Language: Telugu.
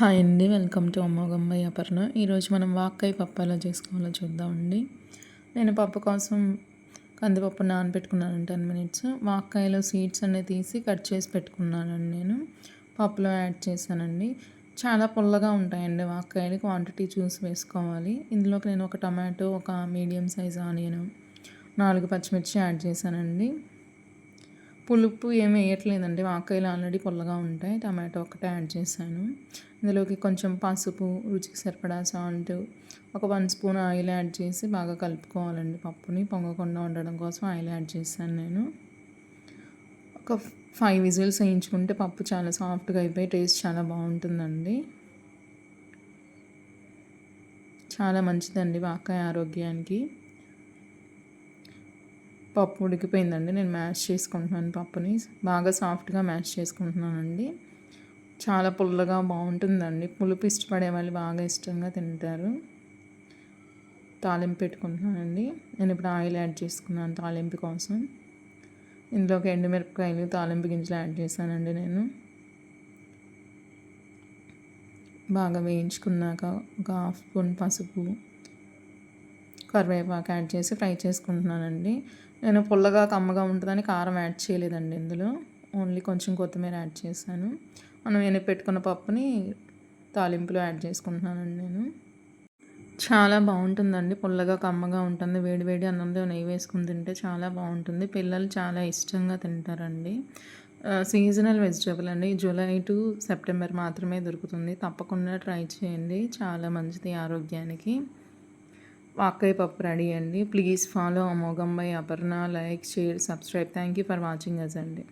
హాయ్ అండి. వెల్కమ్ టు అమ్మోగమ్మ అపర్ణ ఈరోజు మనం వాక్కాయ పప్పు ఎలా చేసుకోవాలో చూద్దామండి నేను పప్పు కోసం కందిపప్పు నానబెట్టుకున్నాను టెన్ మినిట్స్. వాక్కాయలో సీడ్స్ అనేవి తీసి కట్ చేసి పెట్టుకున్నానండి నేను. పప్పులో యాడ్ చేశానండి. చాలా పుల్లగా ఉంటాయండి వాక్కాయలు క్వాంటిటీ చూసి వేసుకోవాలి. ఇందులోకి నేను ఒక టమాటో ఒక మీడియం సైజ్ ఆనియన్ నాలుగు పచ్చిమిర్చి యాడ్ చేశానండి. పులుపు ఏమి వేయట్లేదండి. వాకాయలు ఆల్రెడీ పుల్లగా ఉంటాయి. టమాటో ఒకటే యాడ్ చేశాను. ఇందులోకి కొంచెం పసుపు రుచికి సరిపడా సాల్ట్ ఒక వన్ స్పూన్ ఆయిల్ యాడ్ చేసి బాగా కలుపుకోవాలండి పప్పుని. పొంగకుండా ఉండడం కోసం ఆయిల్ యాడ్ చేశాను నేను. ఒక ఫైవ్ విజిల్స్ వేయించుకుంటే పప్పు చాలా సాఫ్ట్గా అయిపోయి టేస్ట్ చాలా బాగుంటుందండి. చాలా మంచిదండి వాకాయ ఆరోగ్యానికి. పప్పు ఉడికిపోయిందండి. నేను మ్యాష్ చేసుకుంటున్నాను పప్పుని. బాగా సాఫ్ట్గా మ్యాష్ చేసుకుంటున్నానండి. చాలా పుల్లగా బాగుంటుందండి. పులుపు ఇష్టపడే వాళ్ళు బాగా ఇష్టంగా తింటారు. తాలింపు పెట్టుకుంటున్నానండి. నేను ఇప్పుడు ఆయిల్ యాడ్ చేసుకున్నాను తాలింపు కోసం. ఇందులోకి ఎండుమిరపకాయలు తాలింపు గింజలు యాడ్ చేశానండి నేను. బాగా వేయించుకున్నాక ఒక హాఫ్ స్పూన్ పసుపు కరివేపాకు యాడ్ చేసి ఫ్రై చేసుకుంటున్నానండి. నేను పుల్లగా కమ్మగా ఉంటుందని కారం యాడ్ చేయలేదండి ఇందులో. ఓన్లీ కొంచెం కొత్తిమీర యాడ్ చేశాను. మనం నేను పెట్టుకున్న పప్పుని తాలింపులో యాడ్ చేసుకుంటున్నానండి నేను. చాలా బాగుంటుందండి. పుల్లగా కమ్మగా ఉంటుంది. వేడి వేడి అన్నంలో నెయ్యి వేసుకుని తింటే చాలా బాగుంటుంది. పిల్లలు చాలా ఇష్టంగా తింటారండి. సీజనల్ వెజిటేబుల్ అండి. జూలై టు సెప్టెంబర్ మాత్రమే దొరుకుతుంది. తప్పకుండా ట్రై చేయండి. చాలా మంచిది ఆరోగ్యానికి. వాకై పప్పు రెడీ అండి. ప్లీజ్ ఫాలో అమోఘం bye Aparna. Like share subscribe. Thank you for watching us అండి.